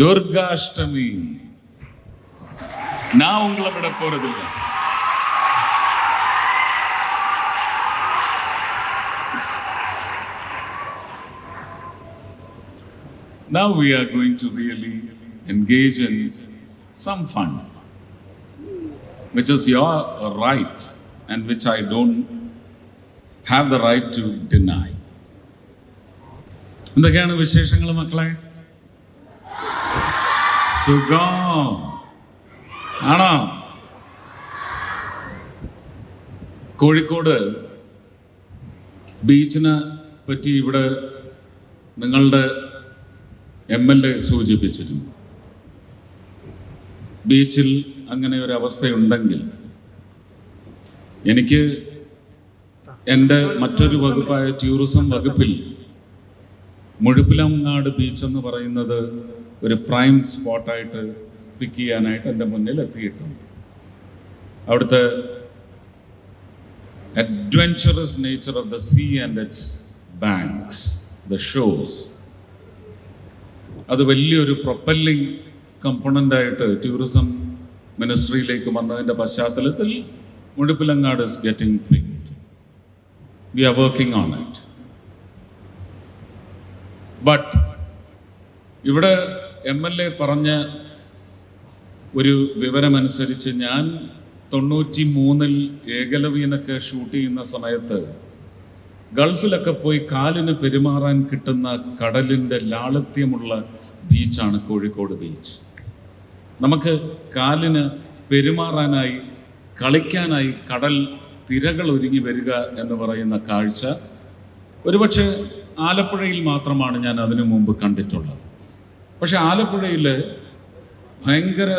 துர்காஷ்டமி நான் உங்களை விட போறதில்லை Now we are going to really engage in some fun, which is your right and which I don't have the right to deny. എന്തൊക്കെയാണ് വിശേഷങ്ങൾ മക്കളെ സുഖം. ആണോ? കോഴിക്കോട് ബീച്ചിനെ പറ്റി ഇവിടെ നിങ്ങളുടെ എം എൽ എ സൂചിപ്പിച്ചിരുന്നു. ബീച്ചിൽ അങ്ങനെ ഒരു അവസ്ഥയുണ്ടെങ്കിൽ എനിക്ക് എന്റെ മറ്റൊരു വകുപ്പായ ടൂറിസം വകുപ്പിൽ മുഴുപ്പിലങ്ങാട് ബീച്ച് എന്ന് പറയുന്നത് ഒരു പ്രൈം സ്പോട്ടായിട്ട് പിക്ക് ചെയ്യാനായിട്ട് എന്റെ മുന്നിൽ എത്തിയിട്ടുണ്ട്. അവിടുത്തെ adventurous nature of the sea and its banks the shows അത് വലിയൊരു പ്രൊപ്പല്ലിംഗ് കമ്പണന്റായിട്ട് ടൂറിസം മിനിസ്ട്രിയിലേക്ക് വന്നതിന്റെ പശ്ചാത്തലത്തിൽ Muzhappilangad is getting picked we are working on it but ഇവിടെ എം എൽ എ പറഞ്ഞ ഒരു വിവരമനുസരിച്ച് ഞാൻ തൊണ്ണൂറ്റി മൂന്നിൽ ഏകലവീനൊക്കെ ഷൂട്ട് ചെയ്യുന്ന സമയത്ത് ഗൾഫിലൊക്കെ പോയി കാലിന് പെരുമാറാൻ കിട്ടുന്ന കടലിന്റെ ലാളിത്യമുള്ള ബീച്ചാണ് കോഴിക്കോട് ബീച്ച്. നമുക്ക് കാലിന് പെരുമാറാനായി കളിക്കാനായി കടൽ തിരകൾ ഒരുങ്ങി വരിക എന്ന് പറയുന്ന കാഴ്ച ഒരുപക്ഷെ ആലപ്പുഴയിൽ മാത്രമാണ് ഞാൻ അതിനു മുമ്പ് കണ്ടിട്ടുള്ളത്. പക്ഷെ ആലപ്പുഴയിൽ ഭയങ്കര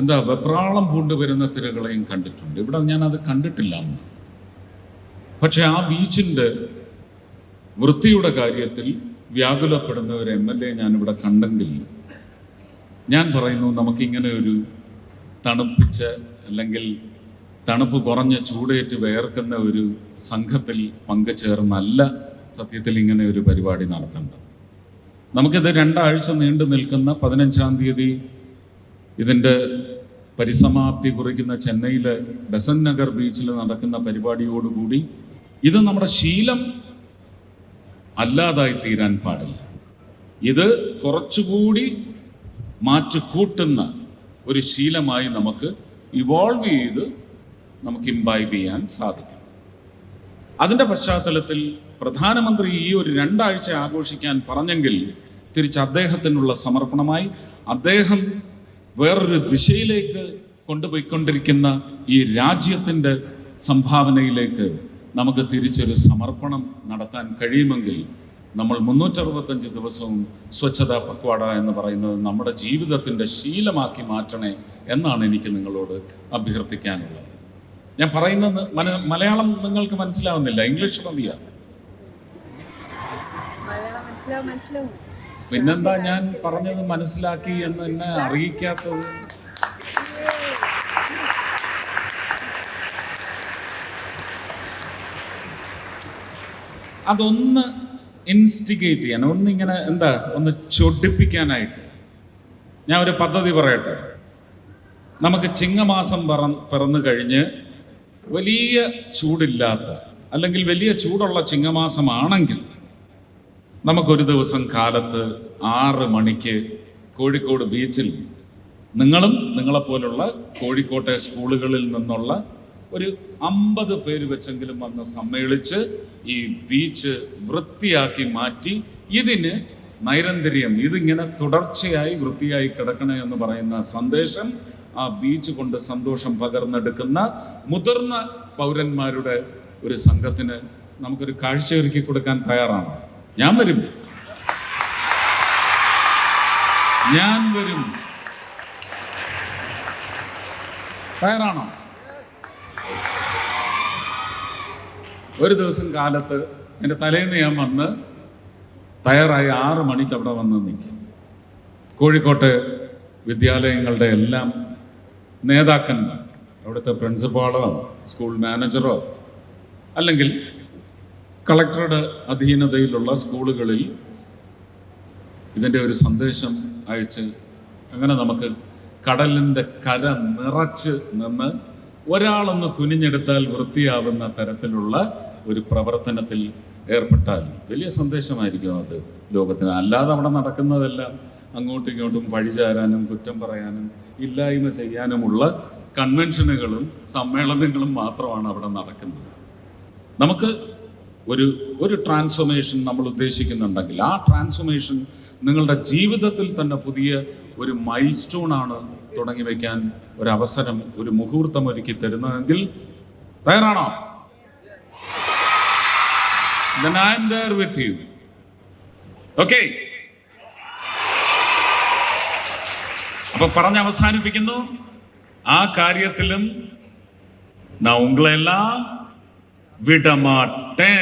എന്താ വെപ്രാളം പൂണ്ട് വരുന്ന തിരകളെയും കണ്ടിട്ടുണ്ട്. ഇവിടെ ഞാൻ അത് കണ്ടിട്ടില്ല അന്ന്. പക്ഷെ ആ ബീച്ചിന്റെ വൃത്തിയുടെ കാര്യത്തിൽ വ്യാകുലപ്പെടുന്ന ഒരു എം എൽ എ ഞാനിവിടെ കണ്ടെങ്കിൽ ഞാൻ പറയുന്നു നമുക്കിങ്ങനെ ഒരു തണുപ്പിച്ച അല്ലെങ്കിൽ തണുപ്പ് കുറഞ്ഞ ചൂടേറ്റ് വേർക്കുന്ന ഒരു സംഘത്തിൽ പങ്കുചേർന്നല്ല സത്യത്തിൽ ഇങ്ങനെ ഒരു പരിപാടി നടത്തേണ്ടത്. നമുക്കിത് രണ്ടാഴ്ച നീണ്ടു നിൽക്കുന്ന പതിനഞ്ചാം തീയതി ഇതിന്റെ പരിസമാപ്തി കുറിക്കുന്ന ചെന്നൈയിലെ ബസൻ നഗർ ബീച്ചിൽ നടക്കുന്ന പരിപാടിയോടുകൂടി ഇത് നമ്മുടെ ശീലം അല്ലാതായി തീരാൻ പാടില്ല. ഇത് കുറച്ചുകൂടി മാറ്റുകൂട്ടുന്ന ഒരു ശീലമായി നമുക്ക് ഇവോൾവ് ചെയ്ത് നമുക്ക് ഇംബൈബ് ചെയ്യാൻ സാധിക്കും. അതിന്റെ പശ്ചാത്തലത്തിൽ പ്രധാനമന്ത്രി ഈ ഒരു രണ്ടാഴ്ച ആഘോഷിക്കാൻ പറഞ്ഞെങ്കിൽ തിരിച്ച് അദ്ദേഹത്തിനുള്ള സമർപ്പണമായി അദ്ദേഹം വേറൊരു ദിശയിലേക്ക് കൊണ്ടുപോയിക്കൊണ്ടിരിക്കുന്ന ഈ രാജ്യത്തിന്റെ സംഭാവനയിലേക്ക് നമുക്ക് തിരിച്ചൊരു സമർപ്പണം നടത്താൻ കഴിയുമെങ്കിൽ നമ്മൾ മുന്നൂറ്ററുപത്തഞ്ച് ദിവസവും സ്വച്ഛതാ പക്വാട എന്ന് പറയുന്നത് നമ്മുടെ ജീവിതത്തിന്റെ ശീലമാക്കി മാറ്റണേ എന്നാണ് എനിക്ക് നിങ്ങളോട് അഭ്യർത്ഥിക്കാനുള്ളത്. ഞാൻ പറയുന്നത് മലയാളം നിങ്ങൾക്ക് മനസ്സിലാവുന്നില്ല ഇംഗ്ലീഷ് മതിയാ? മനസ്സിലാവും മനസ്സിലാവും. പിന്നെന്താ ഞാൻ പറഞ്ഞത് മനസ്സിലാക്കി എന്ന് എന്നെ അറിയിക്കാത്തത്? അതൊന്ന് ഇൻസ്റ്റിഗേറ്റ് ചെയ്യാൻ ഒന്ന് ഇങ്ങനെ എന്താ ഒന്ന് ചൊടിപ്പിക്കാനായിട്ട്. ഞാൻ ഒരു പദ്ധതി പറയട്ടെ. നമുക്ക് ചിങ്ങമാസം പറ പിറന്നു കഴിഞ്ഞ് വലിയ ചൂടില്ലാത്ത അല്ലെങ്കിൽ വലിയ ചൂടുള്ള ചിങ്ങമാസമാണെങ്കിൽ നമുക്കൊരു ദിവസം കാലത്ത് ആറ് മണിക്ക് കോഴിക്കോട് ബീച്ചിൽ നിങ്ങളും നിങ്ങളെപ്പോലുള്ള കോഴിക്കോട്ടെ സ്കൂളുകളിൽ നിന്നുള്ള ഒരു അമ്പത് പേര് വെച്ചെങ്കിലും വന്ന് സമ്മേളിച്ച് ഈ ബീച്ച് വൃത്തിയാക്കി മാറ്റി ഇതിന് നൈരന്തര്യം ഇതിങ്ങനെ തുടർച്ചയായി വൃത്തിയായി കിടക്കണേ എന്ന് പറയുന്ന സന്ദേശം ആ ബീച്ച് കൊണ്ട് സന്തോഷം പകർന്നെടുക്കുന്ന മുതിർന്ന പൗരന്മാരുടെ ഒരു സംഘത്തിന് നമുക്കൊരു കാഴ്ചയൊരുക്കി കൊടുക്കാൻ തയ്യാറാണ്. ഞാൻ വരും. ഞാൻ വരും. തയ്യാറാണോ? ഒരു ദിവസം കാലത്ത് എന്റെ തലേന്ന് ഞാൻ വന്ന് തയ്യാറായി ആറ് മണിക്ക് അവിടെ വന്ന് നിൽക്കും. കോഴിക്കോട്ടെ വിദ്യാലയങ്ങളുടെ എല്ലാം നേതാക്കന്മാർ അവിടുത്തെ പ്രിൻസിപ്പാളോ സ്കൂൾ മാനേജറോ അല്ലെങ്കിൽ കളക്ടറുടെ അധീനതയിലുള്ള സ്കൂളുകളിൽ ഇതിന്റെ ഒരു സന്ദേശം അയച്ച് അങ്ങനെ നമുക്ക് കടലിന്റെ കര നിറച്ച് നിന്ന് ഒരാളൊന്ന് കുനിഞ്ഞെടുത്താൽ വൃത്തിയാവുന്ന തരത്തിലുള്ള ഒരു പ്രവർത്തനത്തിൽ ഏർപ്പെട്ടാൽ വലിയ സന്ദേശമായിരിക്കും അത് ലോകത്തിന്. അല്ലാതെ അവിടെ നടക്കുന്നതെല്ലാം അങ്ങോട്ടും ഇങ്ങോട്ടും പഴിചാരാനും കുറ്റം പറയാനും ഇല്ലായ്മ ചെയ്യാനുമുള്ള കൺവെൻഷനുകളും സമ്മേളനങ്ങളും മാത്രമാണ് അവിടെ നടക്കുന്നത്. നമുക്ക് ഒരു ഒരു ട്രാൻസ്ഫോർമേഷൻ നമ്മൾ ഉദ്ദേശിക്കുന്നുണ്ടെങ്കിൽ ആ ട്രാൻസ്ഫോർമേഷൻ നിങ്ങളുടെ ജീവിതത്തിൽ തന്നെ പുതിയ ഒരു മൈൽ സ്റ്റോണാണ് തുടങ്ങി വയ്ക്കാൻ ഒരു അവസരം ഒരു മുഹൂർത്തം ഒരുക്കി തരുന്നതെങ്കിൽ തയ്യാറാണോ? Then I am അപ്പൊ പറഞ്ഞ് അവസാനിപ്പിക്കുന്നു. ആ കാര്യത്തിലും നാ ഉങ്ങളെല്ലാം വിടമാട്ടേ.